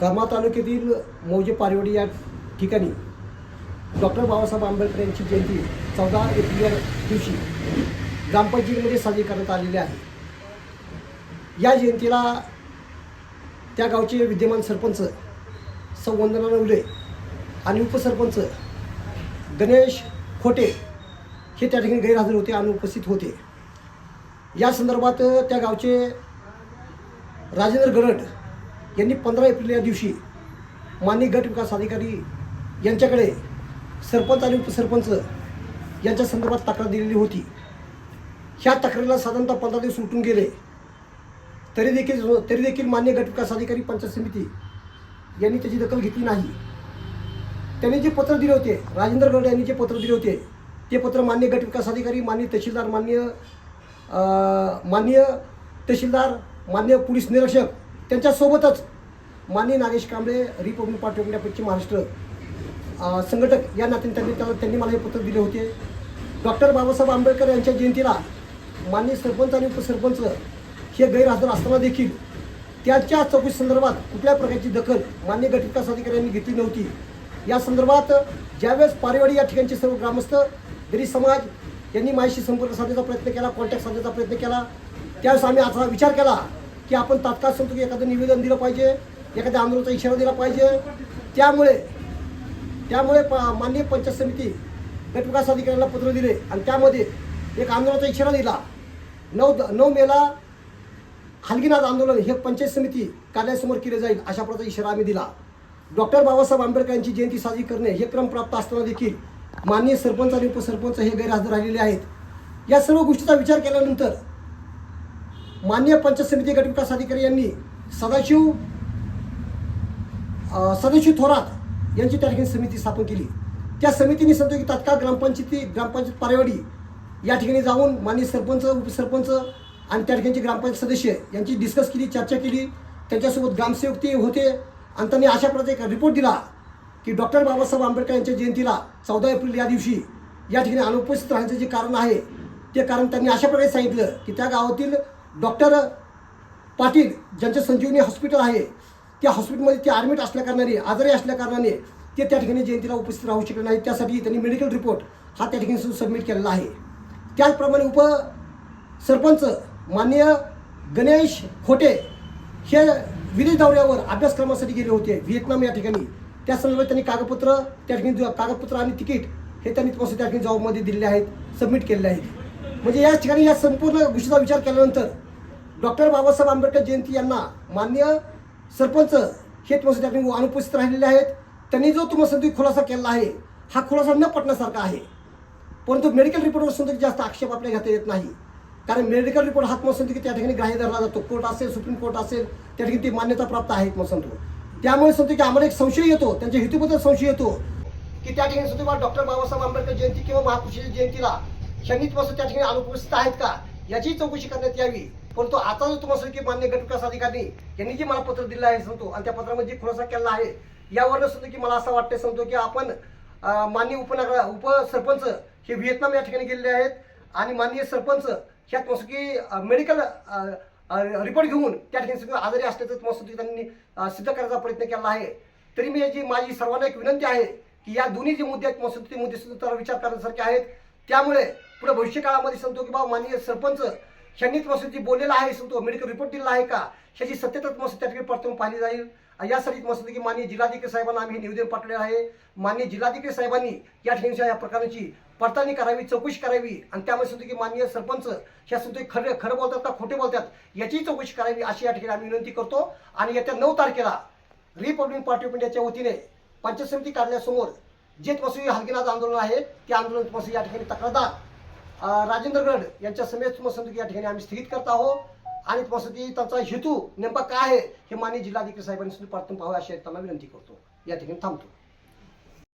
करमाळ तालुक्यातील मौजे पारिवडी या ठिकाणी डॉक्टर बाबासाहेब आंबेडकर यांची जयंती चौदा एप्रिल दिवशी ग्रामपंचायतीमध्ये साजरी करण्यात आलेली आहे. या जयंतीला त्या गावचे विद्यमान सरपंच संवंदना नवले आणि उपसरपंच गणेश खोटे हे त्या ठिकाणी गैरहजर होते आणि उपस्थित होते. या संदर्भात त्या गावचे राजेंद्र गरड यांनी पंधरा एप्रिल या दिवशी माननीय गट विकास अधिकारी यांच्याकडे सरपंच आणि उपसरपंच यांच्या संदर्भात तक्रार दिलेली होती. ह्या तक्रारीला साधारणतः पंधरा दिवस उठून गेले. तरी देखील तरी देखील मान्य गट विकास अधिकारी पंचायत समिती यांनी त्याची दखल घेतली नाही. त्यांनी जे पत्र दिले होते राजेंद्र गड यांनी जे पत्र दिले होते ते पत्र मान्य गट विकास अधिकारी मान्य तहसीलदार मान्य मान्य तहसीलदार मान्य पोलीस निरीक्षक त्यांच्यासोबतच माननीय Nagesh Kamble Republic Party of India पश्चिम महाराष्ट्र संघटक या नात्याने त्यांनी त्यांनी मला हे पत्र दिले होते. डॉक्टर बाबासाहेब आंबेडकर यांच्या जयंतीला माननीय सरपंच आणि उपसरपंच हे गैरहजर असताना देखील त्याच्या चौकशी संदर्भात कुठल्या प्रकारची दखल मान्य गटविकास अधिकाऱ्यांनी घेतली नव्हती. या संदर्भात ज्यावेळेस पारेवाडी या ठिकाणचे सर्व ग्रामस्थ गरीब समाज यांनी माझ्याशी संपर्क साधण्याचा प्रयत्न केला कॉन्टॅक्ट साधण्याचा प्रयत्न केला त्यावेळेस आम्ही असा विचार केला. की आपण तात्काळ सांगतो की एखादं निवेदन दिलं पाहिजे एखाद्या आंदोलनाचा इशारा दिला पाहिजे. त्यामुळे त्यामुळे प माननीय पंचायत समिती गटविकास अधिकाऱ्यांना पत्र दिले आणि त्यामध्ये एक आंदोलनाचा इशारा दिला. नऊ नऊ मेला हलगीनाथ आंदोलन हे पंचायत समिती कार्यासमोर केले जाईल अशा प्रकारचा इशारा आम्ही दिला. डॉक्टर बाबासाहेब आंबेडकर यांची जयंती साजरी करणे हे क्रम प्राप्त असताना देखील माननीय सरपंच आणि उपसरपंच हे गैरहजर राहिलेले आहेत. या सर्व गोष्टीचा विचार केल्यानंतर मान्य पंचायत समिती गट विकास अधिकारी यांनी सदाशिव सदाशिव थोरात यांची त्या ठिकाणी समिती स्थापन केली. त्या समितीने सांगतो की तात्काळ ग्रामपंचायती ग्रामपंचायत पारेवाडी या ठिकाणी जाऊन माननीय सरपंच उपसरपंच आणि त्या ठिकाणचे ग्रामपंचायत सदस्य यांची डिस्कस केली चर्चा केली. त्यांच्यासोबत ग्रामसेवक ते होते. आणि त्यांनी अशा प्रकारचा एक रिपोर्ट दिला की डॉक्टर बाबासाहेब आंबेडकर यांच्या जयंतीला चौदा एप्रिल या दिवशी या ठिकाणी अनुपस्थित राहण्याचं जे कारण आहे ते कारण त्यांनी अशा प्रकारे सांगितलं की त्या गावातील डॉक्टर पाटील ज्यांचं संजीवनी हॉस्पिटल आहे त्या हॉस्पिटलमध्ये ते ॲडमिट असल्याकारणाने आजारी असल्याकारणाने ते त्या ठिकाणी जयंतीला उपस्थित राहू शकले नाही त्यासाठी त्यांनी मेडिकल रिपोर्ट हा त्या ठिकाणी सबमिट केलेला आहे. त्याचप्रमाणे उप सरपंच माननीय गणेश खोटे हे विदेश दौऱ्यावर अभ्यासक्रमासाठी गेले होते व्हिएतनाम या ठिकाणी. त्या संदर्भात त्यांनी कागदपत्र त्या ठिकाणी कागदपत्र आणि तिकीट हे त्यांनी तुम्हाला त्या ठिकाणी जॉबमध्ये दिलेले आहेत सबमिट केलेले आहेत. म्हणजे या ठिकाणी या संपूर्ण गोष्टीचा विचार केल्यानंतर डॉक्टर बाबासाहेब आंबेडकर जयंती यांना मान्य सरपंच हे तुम्हाला अनुपस्थित राहिलेले आहेत. त्यांनी जो तुम्हाला खुलासा केलेला आहे हा खुलासा न पटण्यासारखा आहे. परंतु मेडिकल रिपोर्टवर सुद्धा जास्त आक्षेप आपल्याला घेता येत नाही. कारण मेडिकल रिपोर्ट हात मसंती की त्या ठिकाणी ग्राह्य धरला जातो. कोर्ट असेल सुप्रीम कोर्ट असेल त्या ठिकाणी ती मान्यता प्राप्त आहे मसंतो त्यामुळे सांगतो की आम्हाला एक संशय येतो त्यांच्या हेतूबद्दल संशय येतो. की त्या ठिकाणी सांगतो डॉक्टर बाबासाहेब आंबेडकर जयंती किंवा महापुरुषाच्या जयंतीला शनित त्या ठिकाणी अनुपस्थित आहेत का? याची चौकशी करण्यात यावी. परंतु आता जो तुम्हाला की मान्य गटविकास अधिकारी यांनी जे मला पत्र दिलं आहे सांगतो आणि त्या पत्रामध्ये जे खुलासा केला आहे यावरनं सांगतो की मला असं वाटतं सांगतो की आपण मान्य उपनगर उपसरपंच हे व्हिएतनाम या ठिकाणी गेलेले आहेत आणि माननीय सरपंच ह्या मस्त की मेडिकल रिपोर्ट घेऊन त्या ठिकाणी आजारी असल्याचं तुम्हाला त्यांनी सिद्ध करायचा प्रयत्न केला आहे. तरी मी याची माझी सर्वांना एक विनंती आहे की या दोन्ही जे मुद्दे आहेत मस्त ते मुद्दे सुद्धा विचार करण्यासारखे आहेत. त्यामुळे पुढे भविष्य काळामध्ये सांगतो की बाबा माननीय सरपंच शनीत मस्त जी बोललेला आहे सांगतो मेडिकल रिपोर्ट दिलेला आहे का? ह्याची सत्यता मस्त त्या ठिकाणी पडताळून पाहिली जाईल. यासाठी मस्त की माननीय जिल्हाधिकारी साहेबांना आम्ही हे निवेदन पाठवले आहे. माननीय जिल्हाधिकारी साहेबांनी या ठिकाणी या प्रकाराची पडताळणी करावी चौकशी करावी. आणि त्यामुळे सांगतो की माननीय सरपंच ह्या सांगतो खरं खरं बोलतात का खोटे बोलतात याची चौकशी करावी अशी या ठिकाणी आम्ही विनंती करतो. आणि येत्या नऊ तारखेला रिपब्लिकन पार्टी ऑफ इंडियाच्या वतीने पंचायत समिती कार्यालयासमोर जे तमसी हलगीनाथ आंदोलन आहे ते आंदोलन तमसी या ठिकाणी तक्रारदार राजेंद्रगड राजेंद्र गड यांच्या समेत मसंत या ठिकाणी आम्ही स्थगित करत आहोत. आणि मसंती त्यांचा हेतू नेमका काय आहे हे माननीय जिल्हाधिकारी साहेबांनी सुद्धा परतून पाहावे अशी त्यांना विनंती करतो. या ठिकाणी थांबतो.